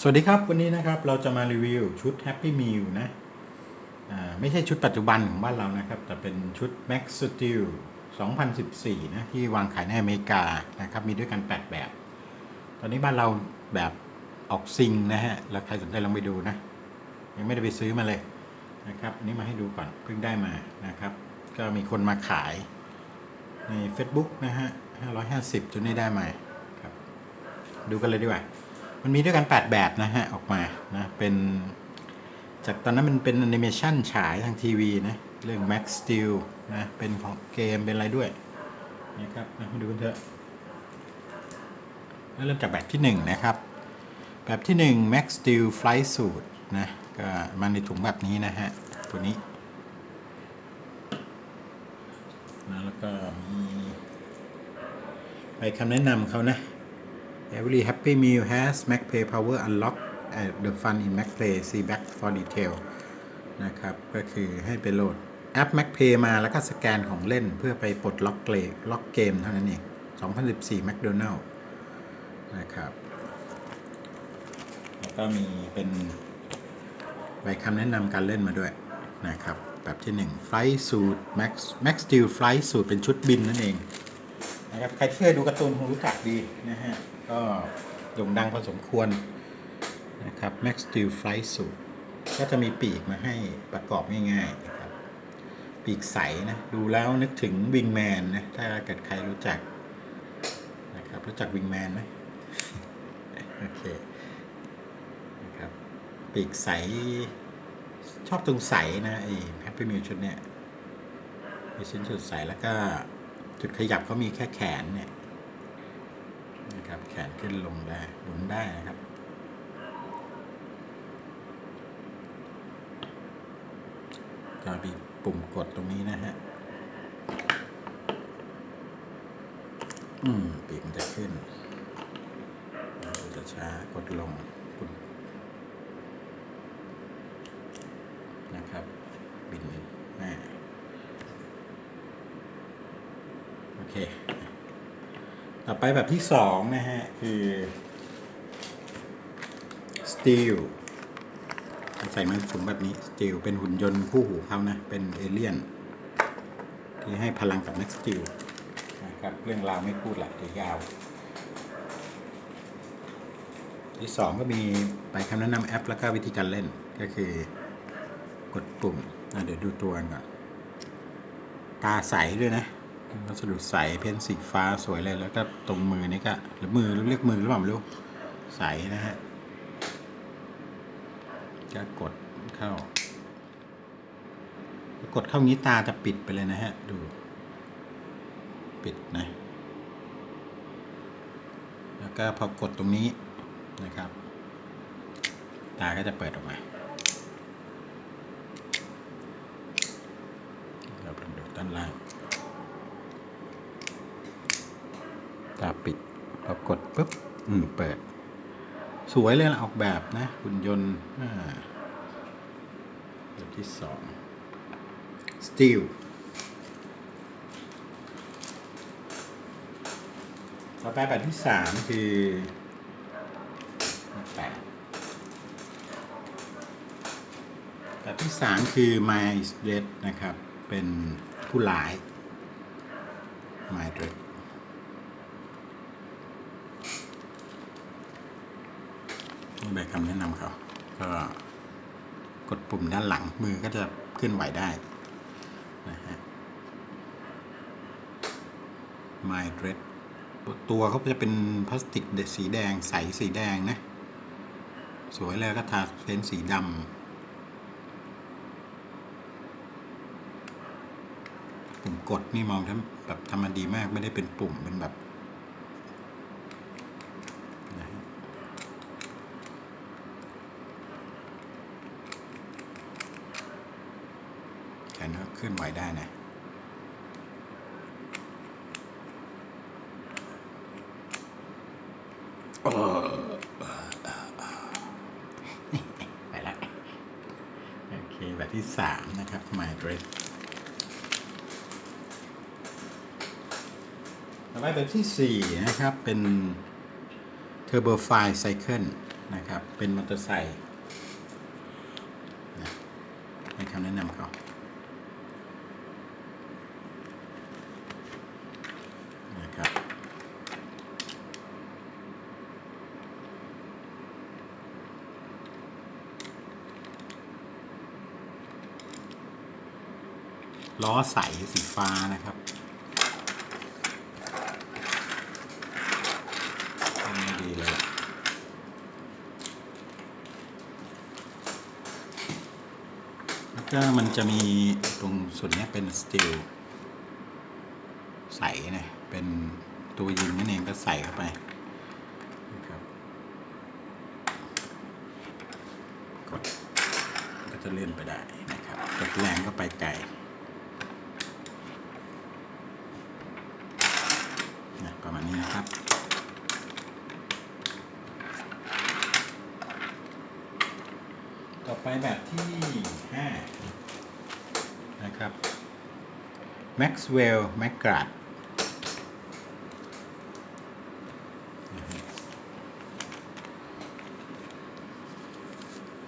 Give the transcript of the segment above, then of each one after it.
สวัสดีครับ วันนี้นะครับเราจะมารีวิวชุด Happy Meal นะไม่ใช่ชุดปัจจุบันของบ้านเรานะครับ แต่เป็นชุด Max Steel 2014 นะ ที่วางขายในอเมริกานะครับ มีด้วยกัน 8 แบบ ตอนนี้บ้านเราแบบออกซิงนะฮะ แล้วใครสนใจลองไปดูนะ ยังไม่ได้ไปซื้อมาเลยนะครับอันนี้มาให้ดูก่อนเพิ่งได้มานะครับ ก็มีคนมาขายใน Facebook นะฮะ 550จุดนี้ได้มาครับดูกันเลยดีกว่า มันมีด้วยกัน 8 แบบนะฮะ ออกมานะ เป็น จากตอนนั้นมันเป็นแอนิเมชันฉายทางทีวีนะ เรื่อง Max Steel นะ เป็นของเกมเป็นอะไรด้วยนะครับมาดูกันเถอะแล้วเริ่มจากแบบที่ 1 นะครับ แบบที่ 1 Max Steel Flight Suit นะ ก็มาในถุงแบบนี้นะฮะ ตัวนี้นะแล้วก็มีใบคำแนะนำเขานะ Every Happy Meal has MacPay Power Unlock at the fun in MacPay see back for detail นะครับ ก็คือให้ไปโหลดแอป MacPay มาแล้วก็สแกนของเล่นเพื่อไปปลดล็อกเกมล็อกเกมเท่านั้นเอง 2014 McDonald นะครับ แล้วก็มีเป็นใบคำแนะนำการเล่นมาด้วยนะครับ แบบที่ 1 Flight Suit Max Max Steel Flight Suit เป็นชุดบินนั่นเองนะครับใครที่เคยดูการ์ตูนคงรู้จักดีนะฮะ ก็โด่งดังพอสมควรนะครับ Max Steel Flight Suit ก็จะมีปีกมาให้ประกอบง่ายๆนะครับปีกใสนะ ดูแล้วนึกถึงวิงแมนนะ ถ้าเกิดใครรู้จักนะครับรู้จักวิงแมนไหมโอเคนะครับปีกใส ชอบตรงใสนะไอ้ Happy Meal ชุดเนี้ยมีชิ้นสุดใสแล้วก็จุดขยับเขามีแค่แขนเนี่ย นะครับแขนขึ้นลงได้หมุนได้นะครับ ก็มีปุ่มกดตรงนี้นะฮะอืมปีกมันจะขึ้นเราจะช้ากดลงปุ่มนะครับ บินหน้าโอเค ต่อไปแบบที่สองนะฮะ คือ Steel ใส่มันสูงแบบนี้ Steel เป็นหุ่นยนต์คู่หูเขานะ เป็นเอเลี่ยน ที่ให้พลังกับ Max Steel นะครับ เรื่องราวไม่พูดละเดี๋ยวยาว ที่สองก็มีไปคำแนะนำแอปแล้วก็วิธีการเล่นก็คือกดปุ่มอะเดี๋ยวดูตัวก่อนตาใสด้วยนะ วัสดุใสเพ้นสีฟ้าสวยเลยแล้วก็ตรงมือนี่ก็หรือมือเรียกมือหรือเปล่าไม่รู้ใสนะฮะก็กดเข้า กดเข้างี้ตาจะปิดไปเลยนะฮะ ดู ปิดนะ แล้วก็พอกดตรงนี้นะครับ ตาก็จะเปิดออกมาเราลองดูด้านล่าง ตาปิดพอ กดปุ๊บอืมเปิด สวยเลยนะออกแบบนะหุ่นยนต์อ่าแบบที่สองสตีลต่อไปแบบที่สามคือแปดแบบที่สามคือ My Dread นะครับ เป็นผู้ร้าย My Dread นี่ใบคำแนะนำเขาก็กดปุ่มด้านหลังมือก็จะเคลื่อนไหวได้นะฮะ My Dread ตัวเขาจะเป็นพลาสติกสีแดงใสสีแดงนะ สวยเลยก็ทาเพ้นสีดำปุ่มกดนี่มองทั้งแบบทำมดีมากไม่ได้เป็นปุ่มเป็นแบบนะฮะ แข นเคลื่อนไหวได้นะไปละโอเคแบบที่สามนะครับ My Dress ต่อไปแบบที่สี่นะครับ เป็น Turbo Fire Cycle นะครับ เป็นมอเตอร์ไซค์นะให้คำแนะนำเขานะครับ ล้อใสสีฟ้านะครับทำได้ดีเลยแล้วก็มันจะมีตรงส่วนนี้เป็นสตีลใสนะเป็นตัวยิงนั่นเองก็ใส่เข้าไปครับกดก็จะเลื่อนไปได้นะครับกดแรงก็ไปไกล นี้นะครับ ต่อไปแบบที่ 5 นะครับ Maxwell m c g r a t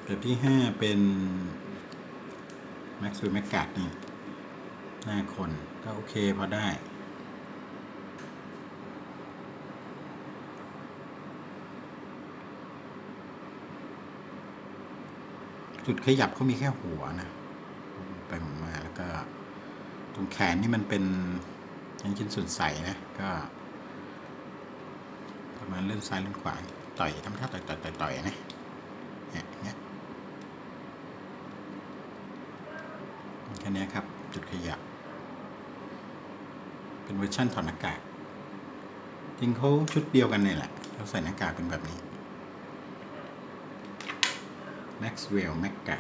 แบบที่ 5 เป็น Maxwell m c g r a t นี่หน้าคนก็โอเคพอได้ จุดขยับเขามีแค่หัวนะไปมาแล้วก็ ตรงแขนนี่มันเป็นยังชิ้นส่วนใสนะ ก็ ประมาณเลื่อนซ้ายเลื่อนขวาต่อยทำท่าต่อยต่อยต่อยต่อยนะเนี่ยเนี่ยแค่นี้ครับ จุดขยับ เป็นเวอร์ชั่นถอดหน้ากากจริงเขาชุดเดียวกันเนี่ยแหละเขาใส่หน้ากากเป็นแบบนี้ แม็กซ์เวลล์แม็กกะ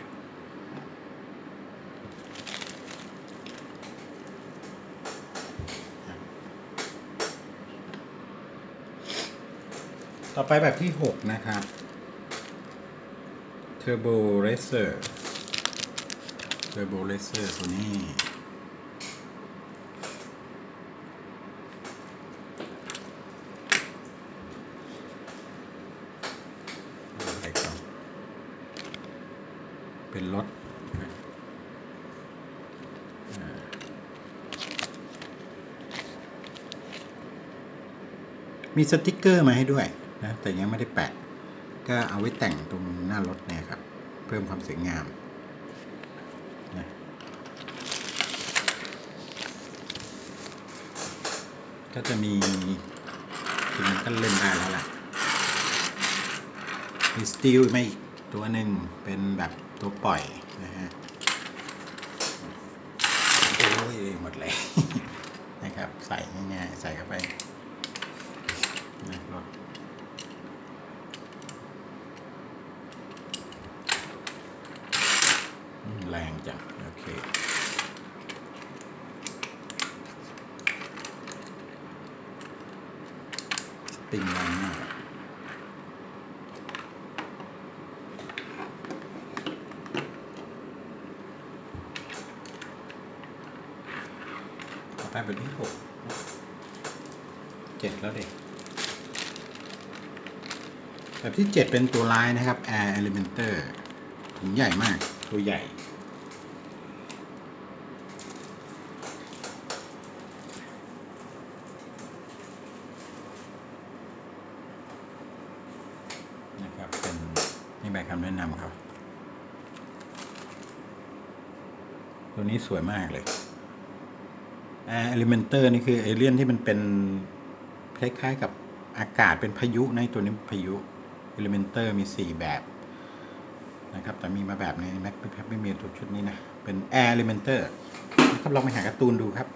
ต่อไปแบบที่ 6 นะครับเทอร์โบเรเซอร์เทอร์โบเรเซอร์ตัวนี้ อะไรก่อน เป็นรถมีสติกเกอร์มาให้ด้วยนะแต่ยังไม่ได้แปะ ก็เอาไว้แต่งตรงหน้ารถเนี่ยครับ เพิ่มความสวยงามนะก็จะมีจริงก็เล่นได้แล้วแหละมีสตีลมาอีกตัวหนึ่งเป็นแบบ ตัวปล่อยนะฮะโอ้ยหมดเลยนะครับ ใส่ง่ายๆใส่เข้าไปนะรถอืมแรงจังโอเคสปริงแรงมากอะ ต่อ ไปแบบที่หกเจ็ดแล้วเด็กแบบที่เจ็ดเป็นตัวลายนะครับ Air Elementer ถุงใหญ่มาก ตัวใหญ่ นะครับ เป็นนี่ใบคำแนะนำครับ ตัวนี้สวยมากเลย เอลิเมนเตอร์นี่คือเอเลี่ยนที่มันเป็นคล้ายๆกับอากาศเป็นพายุในตัวนี้พายุเอลิเมนเตอร์มี 4 แบบนะครับแต่มีมาแบบในแม็กแพ็ไม่มีตัวชุดนี้นะ เป็นแอร์เอลิเมนเตอร์นะครับลองไปหาการ์ตูนดูครับ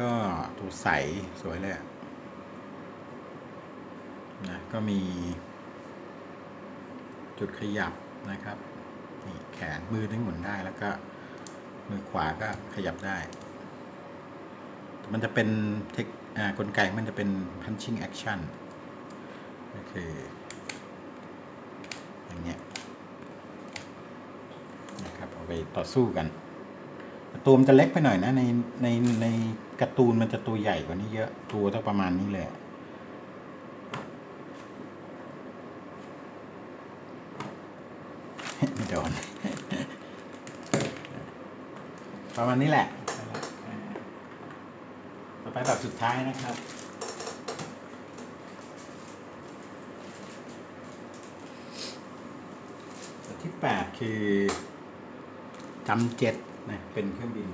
ก็ตัวใสสวยเลยนะก็มี จุดขยับนะครับนี่แขนมือนึงหมุนได้แล้วก็มือขวาก็ขยับได้ มันจะเป็นเทคอ่ากลไกมันจะเป็น punching action ก็คืออย่างเงี้ยนะครับเอาไปต่อสู้กัน ตัวมันจะเล็กไปหน่อยนะ ในในในการ์ตูนมันจะตัวใหญ่กว่านี้เยอะตัวต้องประมาณนี้เลยก่อนประมาณนี้แหละ ต่อไปแบบสุดท้ายนะครับแบบที่แปดคือจำเจ็ดนะเป็นเครื่องบิน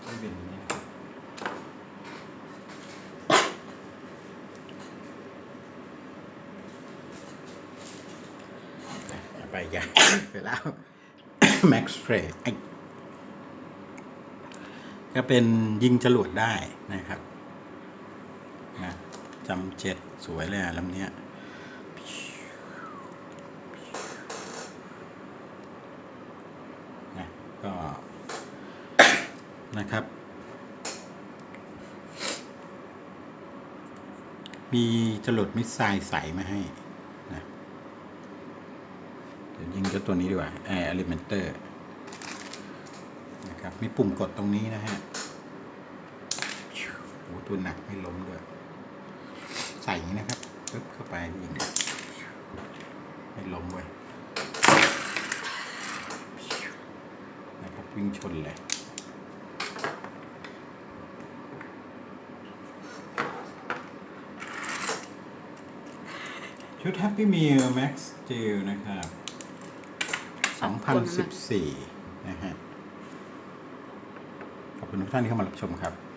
เครื่องบินนี้นะครับ อะไปกันไปแล้ว Max Ray ไอ้ก็เป็นยิงจรวดได้นะครับนะจำเจ็ดสวยเลยอะลำเนี้ยนะก็นะครับ มีจรวดมิสไซล์ใสมาให้นะ เดี๋ยวยิงเจ้าตัวนี้ดีกว่า Air Alimenter นะครับ มีปุ่มกดตรงนี้นะฮะโอ้ตัวหนักไม่ล้มด้วย ใส่นี้นะครับปึ๊บเข้าไปยิงไม่ล้มเว้ยนะครับวิ่งชนเลยชุด Happy Meal Max Steel นะครับ 2014นะฮะ ขอบคุณทุกท่านที่เข้ามารับชมครับ